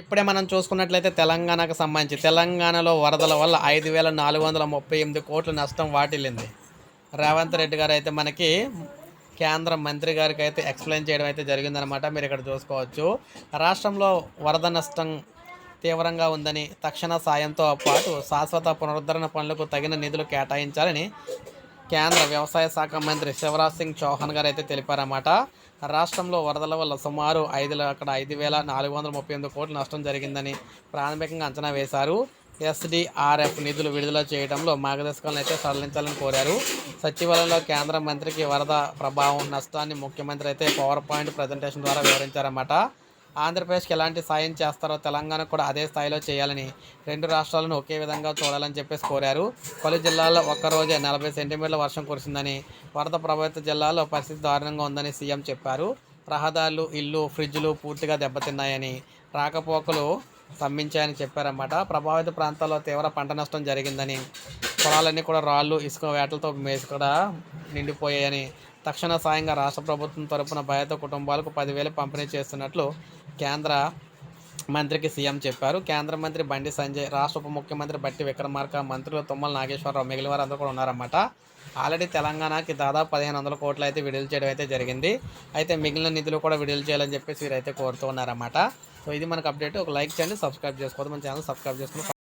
ఇప్పుడే మనం చూసుకున్నట్లయితే తెలంగాణకు సంబంధించి తెలంగాణలో వరదల వల్ల ఐదు వేల నాలుగు వందల ముప్పై ఎనిమిది కోట్ల నష్టం వాటిల్లింది. రేవంత్ రెడ్డి గారు అయితే మనకి కేంద్ర మంత్రి గారికి అయితే ఎక్స్ప్లెయిన్ చేయడం అయితే జరిగిందనమాట మీరు ఇక్కడ చూసుకోవచ్చు. రాష్ట్రంలో వరద నష్టం తీవ్రంగా ఉందని తక్షణ సాయంతో పాటు శాశ్వత పునరుద్ధరణ పనులకు తగిన నిధులు కేటాయించాలని కేంద్ర వ్యవసాయ శాఖ మంత్రి శివరాజ్ సింగ్ చౌహాన్ గారు అయితే తెలిపారన్నమాట. రాష్ట్రంలో వరదల వల్ల సుమారు ఐదు అక్కడ ఐదు వేల నాలుగు వందల ముప్పై ఎనిమిది కోట్ల నష్టం జరిగిందని ప్రాథమికంగా అంచనా వేశారు. ఎస్డిఆర్ఎఫ్ నిధులు విడుదల చేయడంలో మార్గదర్శకాలను అయితే సడలించాలని కోరారు. సచివాలయంలో కేంద్ర మంత్రికి వరద ప్రభావం నష్టాన్ని ముఖ్యమంత్రి అయితే పవర్ పాయింట్ ప్రజెంటేషన్ ద్వారా వివరించారన్నమాట. ఆంధ్రప్రదేశ్కి ఎలాంటి సాయం చేస్తారో తెలంగాణకు కూడా అదే స్థాయిలో చేయాలని రెండు రాష్ట్రాలను ఒకే విధంగా చూడాలని చెప్పేసి కోరారు. పలు జిల్లాల్లో ఒక్కరోజే నలభై సెంటీమీటర్ల వర్షం కురిసిందని వరద ప్రభావిత జిల్లాల్లో పరిస్థితి దారుణంగా ఉందని సీఎం చెప్పారు. రహదారులు ఇల్లు ఫ్రిడ్జ్లు పూర్తిగా దెబ్బతిన్నాయని రాకపోకలు స్తంభించాయని చెప్పారన్నమాట. ప్రభావిత ప్రాంతాల్లో తీవ్ర పంట నష్టం జరిగిందని పొలాలన్నీ కూడా రాళ్ళు ఇసుక వేటలతో మేసి కూడా నిండిపోయాయని తక్షణ సాయంగా రాష్ట్ర ప్రభుత్వం తరపున బాధిత కుటుంబాలకు పదివేలు పంపిణీ చేస్తున్నట్లు కేంద్ర మంత్రికి సీఎం చెప్పారు. కేంద్ర మంత్రి బండి సంజయ్ రాష్ట్ర ఉప ముఖ్యమంత్రి బట్టి విక్రమార్క మంత్రులు తుమ్మల నాగేశ్వరరావు మిగిలిన వారందరూ కూడా ఉన్నారన్నమాట. ఆల్రెడీ తెలంగాణకి దాదాపు పదిహేను వందల కోట్లు అయితే విడుదల చేయడం అయితే జరిగింది. అయితే మిగిలిన నిధులు కూడా విడుదల చేయాలని చెప్పేసి వీరైతే కోరుతూ ఉన్నారన్నమాట. సో ఇది మనకు అప్డేట్. ఒక లైక్ చేయండి సబ్స్క్రైబ్ చేసుకోవద్దు. మన ఛానల్ సబ్స్క్రైబ్ చేసుకుని